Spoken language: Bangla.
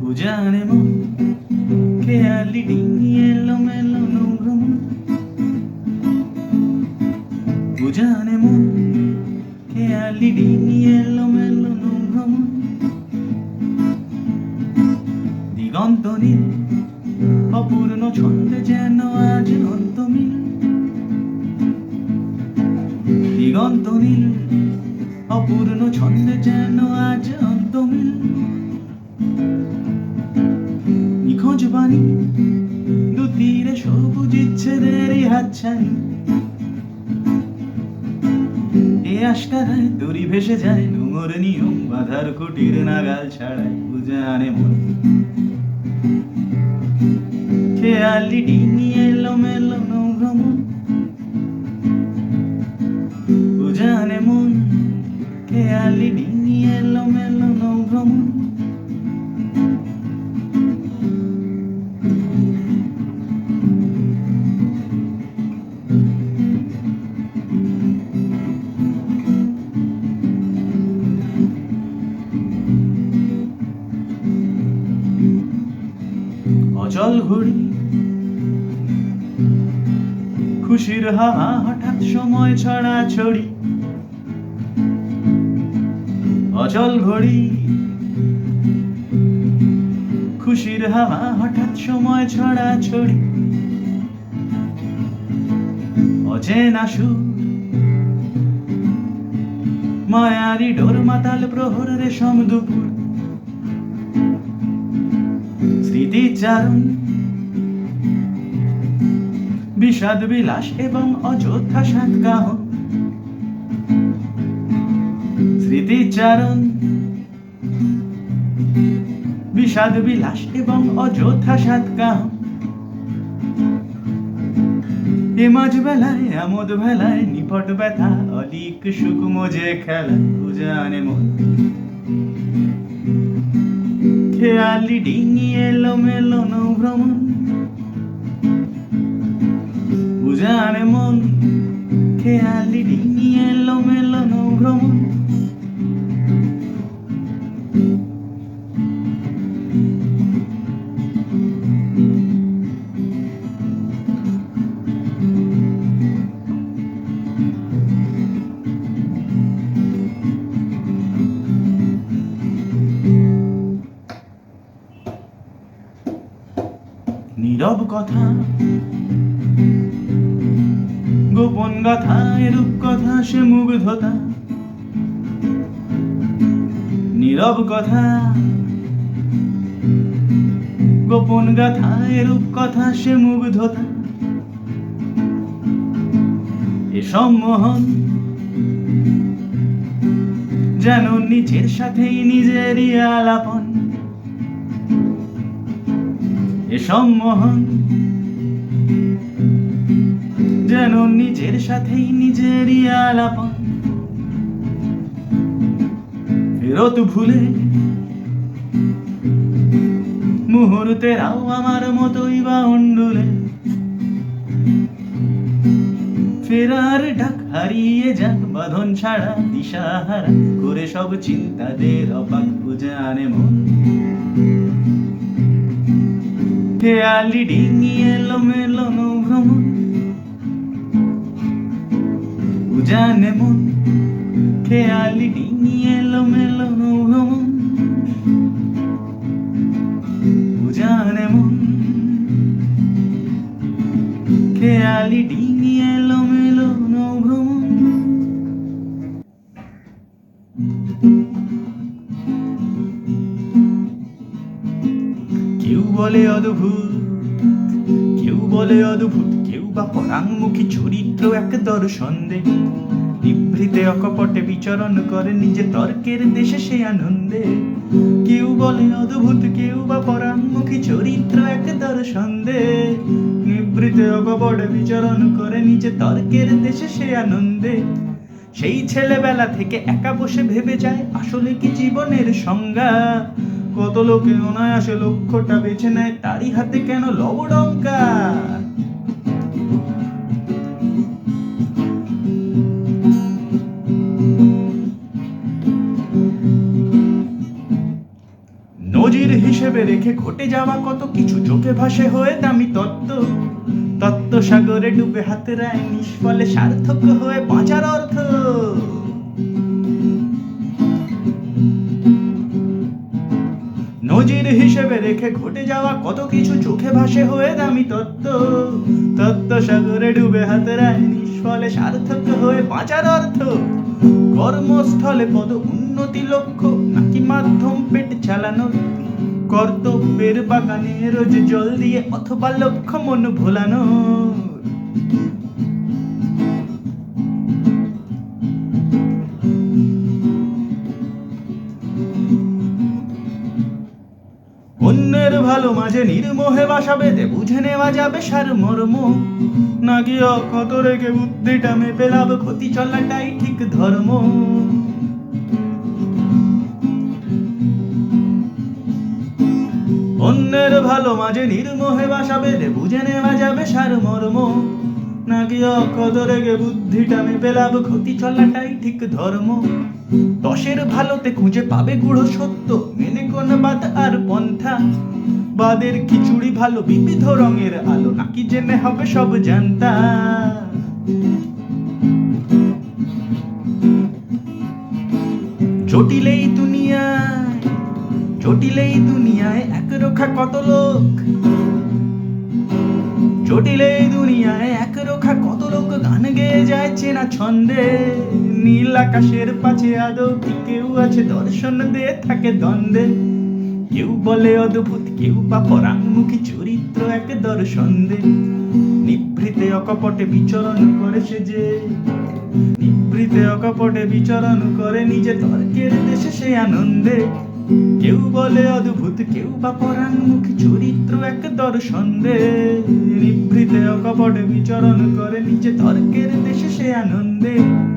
উজানে মন খেয়ালি ডিঙি এলো মেলো নোংরো মন উজানে মন খেয়ালি ডিঙি এলো মেলো নোংরো মন দিগন্ত নীল অপূর্ণ ছন্দে যেন আজ অন্তমিল দিগন্ত নীল অপূর্ণ ছন্দে যেন আজ অন্তমিল নিখোঁজ বাণী দু তীরে সবুজ ইচ্ছেদেরই হাতছানি। এ আশকারায় দড়ি ভেসে যায় নোংর নিয়ম, বাধার কুটির নাগাল ছাড়ায় উজানে মন। খেয়ালি ডিঙি এলো মেলো নোংর মন অচল ঘড়ি। খুশির হাওয়া হঠাৎ সময় ছড়া ছড়ি অচল ঘড়ি। খুশির হাওয়া হঠাৎ সময় ছড়া ছড়ি অচেনা সুর। মায়ারি ডোর মাতাল প্রহর রেশম দুপুর। স্মৃতি স্মৃতিচারণ। বিষাদ বিলাস এবং অযোধ্যা সাতগাহ স্মৃতিচারণ। বিষাদ বিলাস এবং অযোধ্যা সাতগাহ এ মাঝ বেলায় আমোদ বেলায় নিপট ব্যথা, অলিক সুখ মজে খেলা, উজানে মন। খেয়ালি ডিঙি এলো মেলো নৌভ্রমণ। উজানে মন। খেয়ালি ডিঙি এলো মেলো নৌভ্রমণ। নীরব কথা গোপন গাথা এরূপ কথা সে মুগ্ধতা। নীরব কথা। গোপন গাথা এরূপ কথা সে মুগ্ধতা। এ সম্মোহন যেন নিজের সাথেই নিজেরই আলাপন। সম্মোহন। যেন নিজের সাথেই নিজেরই আলাপন। ফেরত ভুলে মুহূর্তেরাও আমার মতোই বা অন্ডুলে। ফেরার ডাক হারিয়ে যাক বাঁধন ছাড়া দিশাহারা, করে সব চিন্তাদের অবাক বুঝানে মন। খেয়ালি ডিঙিয়ে এলো মেলো ভ্রমণ উজানে মন খেয়ালি ডিঙিয়ে এলো মেলো ভ্রমণ উজানে মন খেয়ালি ডিঙি বলে অদ্ভুত, কেউ বলে অদ্ভুত, কেউ বা পরাঙ্মুখী চরিত্র এক দর্শন দে নিভৃতে অকপটে বিচরণ করে নিজে তর্কের দেশে সে আনন্দে। কেউ বলে অদ্ভুত, কেউ বা পরাঙ্মুখী চরিত্র এক দর্শন দে নিভৃতে অকপটে বিচরণ করে নিজে তর্কের দেশে সে আনন্দে। সেই ছেলেবেলা থেকে একা বসে ভেবে যায় আসলে কি জীবনের সংজ্ঞা। কত লোকে অনায়াসে লক্ষ্যটা বেছে নেয়, তারই হাতে কেন লবডঙ্কা নজির হিসেবে রেখে ঘটে যাওয়া কত কিছু চোখে ভাসে হয়ে দামি তত্ত্ব। তত্ত্ব সাগরে ডুবে হাতেরায় নিষ্ফলে সার্থক হয়ে বাঁচার রেখে ঘটে যাওয়া কত কিছু চোখে ভাসে হয়ে দামি তত্ত্ব। তত্ত্ব সাগরে ডুবে হাতেরায় নিষ্ফলে সার্থক হয়ে বাঁচার অর্থ। কর্মস্থলে পদ উন্নতি লক্ষ্য, নাকি মাধ্যম পেট চালানো? কর্তব্যের বাগানে রোজ জল দিয়ে অথবা লক্ষ্য মন ভোলানো। মাঝে নির্মোহে বাসা বেঁধে বুঝে নেওয়া যাবে সার মর্ম। নাকি অক্ষত রেখে বুদ্ধিটা মেপে লাভ, ক্ষতি চলাটাই ঠিক ধর্ম। অন্যের ভালো মাঝে নির্মোহে বাসা বেঁধে বুঝে নেওয়া যাবে সার মর্ম। নাকি অক্ষত রেখে বুদ্ধিটা মেপে লাভ, ক্ষতি চলাটাই ঠিক ধর্ম। দশের ভালোতে খুঁজে পাবে গুড়ো সত্য, মেনে কোন বাদ আর পন্থা। বাদের খিচুড়ি ভালো, বিবিধ রঙের আলো, নাকি জেনে হবে সব জানতা? জটিলেই দুনিয়ায় জটিলেই দুনিয়ায় এক রোখা কত লোক? জটিলেই দুনিয়ায় এক রোখা কত লোক? গান গেয়ে যায় চেনা ছন্দে, নীল আকাশের পাছে আদৌ কেউ আছে? দর্শন দিয়ে থাকে দ্বন্দ্বে। কেউ বলে অদ্ভুত, কেউ বা পরাঙ্মুখী চরিত্র এক দর্শন দে। নিভৃতে অকপটে বিচরণ করে সে যে। নিভৃতে অকপটে বিচরণ করে নিজে তর্কের দেশে সে আনন্দে। কেউ বলে অদ্ভুত, কেউ বা পরাঙ্মুখী চরিত্র এক দর্শন দে। নিভৃতে অকপটে বিচরণ করে নিজে তর্কের দেশে সে আনন্দে।